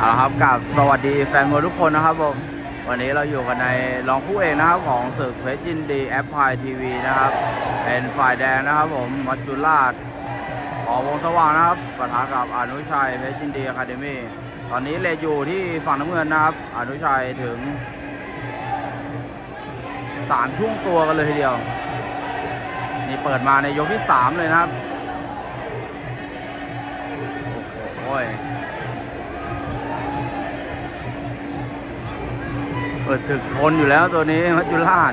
เอาครับกับสวัสดีแฟนมวยทุกคนนะครับผมวันนี้เราอยู่กันในรองคู่เอกนะครับของศึกเพชรยินดีแอปพลายทีวีนะครับเป็นฝ่ายแดงนะครับผมมัจจุราชขอวงสว่างนะครับปะทะกับอนุชัยเพชรยินดีอะคาเดมี่ตอนนี้เลอยู่ที่ฝั่งน้ำเงินนะครับ อนุชัยถึงสามช่วงตัวกันเลยทีเดียว นี่เปิดมาในยกที่สามเลยนะครับ โอ้โเปิดถึกทนอยู่แล้วตัวนี้มัจจุราช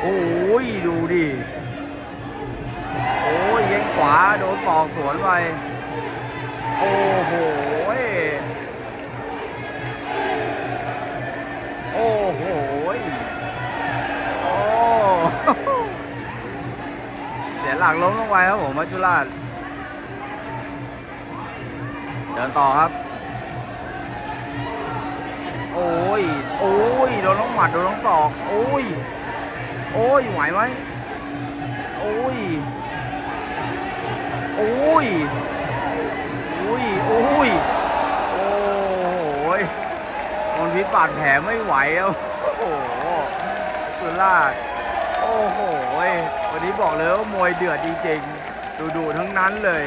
โอ้โหดูดิโอ้ยเย็งขวาโดนปอกสวนไปโอ้โหโอ้โหโอ้เสียหลักล้มลงไปครับผมมัจจุราชเดินต่อครับ ย โอ้ย โดนน้องหมัด โดนน้องศอก โอ้ย โอ้ย ไหวไหมโอ้ย โอ้ย โอ้ย โอ้ย โอ้โหยมันพิษบาดแผลไม่ไหวแล้ว โอ้โหสุดลาดโอ้โห วันนี้บอกเลยว่ามวยเดือดจริงๆ ดูๆทั้งนั้นเลย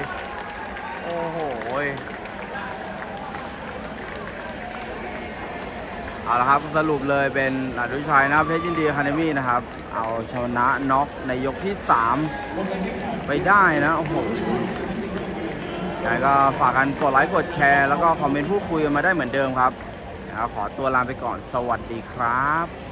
โอ้โหย เอาละครับสรุปเลยเป็นอนุชัยนะเพชรยินดีคาเดมี่นะครับ เอาชนะน็อกในยกที่ 3 ไปได้นะโอ้โหยังก็ฝากกันกดไลค์กดแชร์ แล้วก็คอมเมนต์พูดคุยกันมาได้เหมือนเดิมครับนะครับขอตัวลาไปก่อนสวัสดีครับ